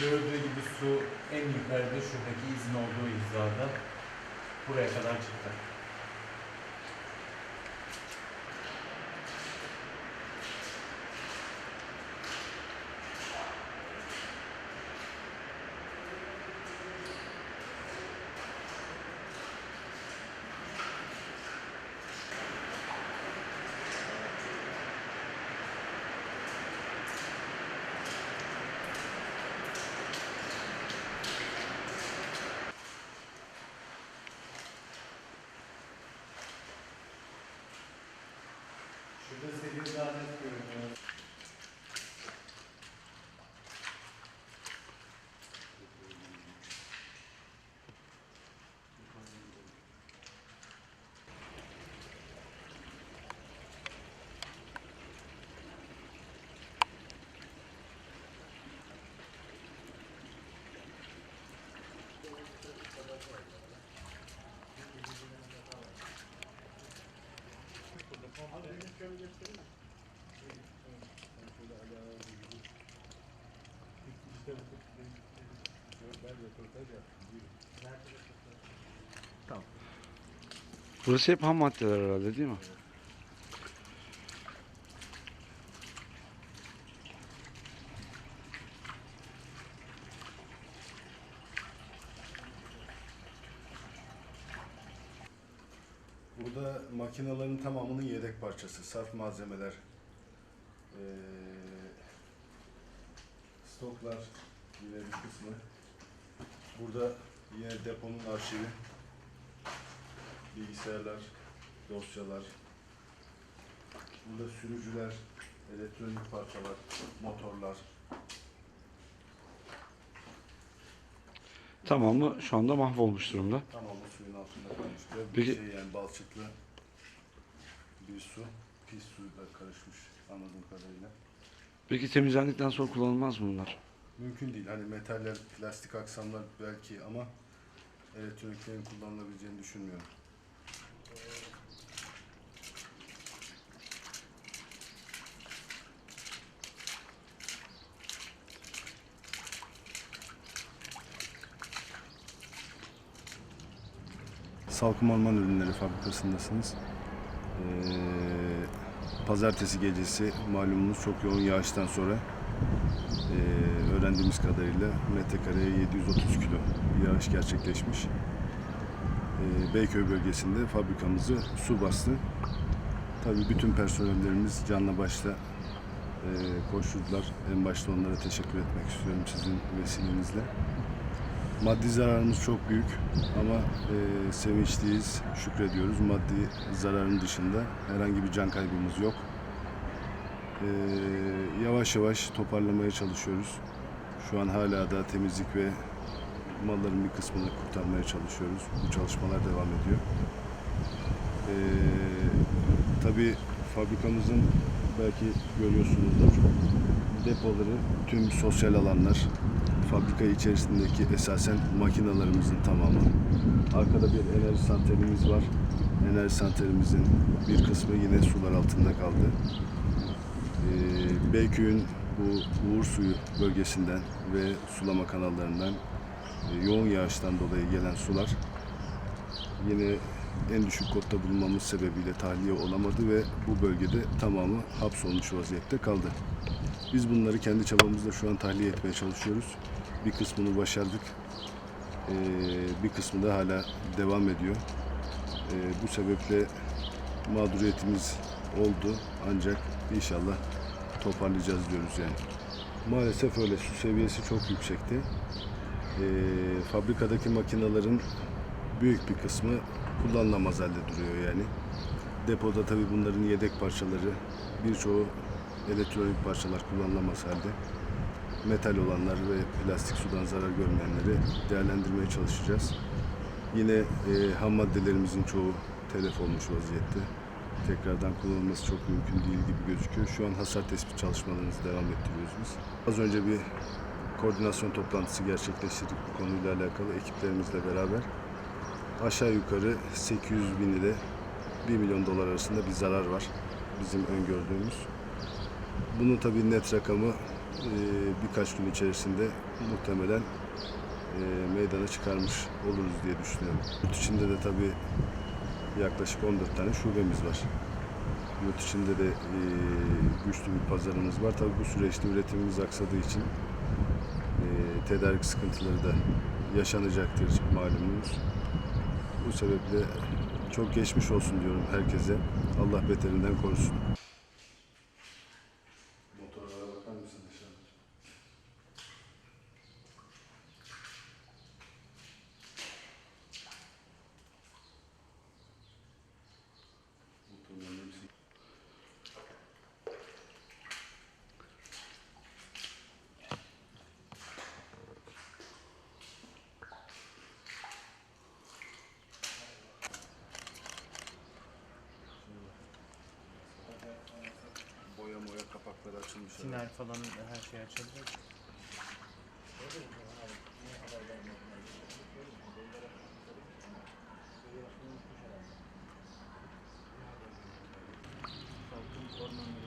Gördüğü gibi su en yukarıda şuradaki izin olduğu hizada buraya kadar çıktı. Burası hep ham maddeler herhalde değil mi? Burada makinelerin tamamının yedek parçası, sarf malzemeler, eee, stoklar yine bir kısmı. Burada yine deponun arşivi, bilgisayarlar, dosyalar. Burada sürücüler, elektronik parçalar, motorlar. Tamamı şu anda mahvolmuş durumda. Tamamı suyun altında kalmış. Ve Peki- bir şey yani balçıklı bir su, pis suyla karışmış anladığım kadarıyla. Peki temizlendikten sonra kullanılmaz mı bunlar? Mümkün değil. Hani metaller, plastik aksamlar belki ama elektroniklerin kullanılabileceğini düşünmüyorum. Salkım Orman Ürünleri Fabrikası'ndasınız. Ee, pazartesi gecesi malumunuz çok yoğun yağıştan sonra ee, öğrendiğimiz kadarıyla metrekareye 730 kilo yağış gerçekleşmiş. Ee, Beyköy bölgesinde fabrikamızı su bastı. Tabii bütün personellerimiz canla başla e, koşturdular. En başta onlara teşekkür etmek istiyorum sizin vesilenizle. Maddi zararımız çok büyük ama e, sevinçliyiz, şükrediyoruz. Maddi zararın dışında herhangi bir can kaybımız yok. Ee, yavaş yavaş toparlamaya çalışıyoruz. Şu an hala da temizlik ve malların bir kısmını kurtarmaya çalışıyoruz. Bu çalışmalar devam ediyor. Ee, tabii fabrikamızın belki görüyorsunuzdur depoları, tüm sosyal alanlar, fabrika içerisindeki esasen makinalarımızın tamamı. Arkada bir enerji santralimiz var. Enerji santralimizin bir kısmı yine sular altında kaldı. Ee, Beyköy'ün bu Uğur Suyu bölgesinden ve sulama kanallarından e, yoğun yağıştan dolayı gelen sular yine en düşük kotta bulunmamız sebebiyle tahliye olamadı ve bu bölgede tamamı hapsolmuş vaziyette kaldı. Biz bunları kendi çabamızla şu an tahliye etmeye çalışıyoruz. Bir kısmını başardık. Ee, bir kısmı da hala devam ediyor. Ee, bu sebeple mağduriyetimiz oldu ancak inşallah toparlayacağız diyoruz yani. Maalesef öyle su seviyesi çok yüksekti. Ee, fabrikadaki makinelerin büyük bir kısmı kullanılamaz halde duruyor yani. Depoda tabii bunların yedek parçaları, birçoğu elektronik parçalar kullanılamaz halde. Metal olanlar ve plastik sudan zarar görmeyenleri değerlendirmeye çalışacağız. Yine e, ham maddelerimizin çoğu telef olmuş vaziyette. Tekrardan kullanılması çok mümkün değil gibi gözüküyor. Şu an hasar tespit çalışmalarımızı devam ettiriyoruz biz. Az önce bir koordinasyon toplantısı gerçekleştirdik bu konuyla alakalı ekiplerimizle beraber. Aşağı yukarı 800 bin ile 1 milyon dolar arasında bir zarar var bizim öngördüğümüz. Bunun tabii net rakamı e, birkaç gün içerisinde muhtemelen e, meydana çıkarmış oluruz diye düşünüyorum. Yurt içinde de tabii yaklaşık 14 tane şubemiz var. Yurt içinde de e, güçlü bir pazarımız var. Tabii bu süreçte üretimimiz aksadığı için e, tedarik sıkıntıları da yaşanacaktır malumunuz. Bu sebeple çok geçmiş olsun diyorum herkese. Allah beterinden korusun. Moya kapakları açılmış. Tiner falan her şey açabilir. Salkım orman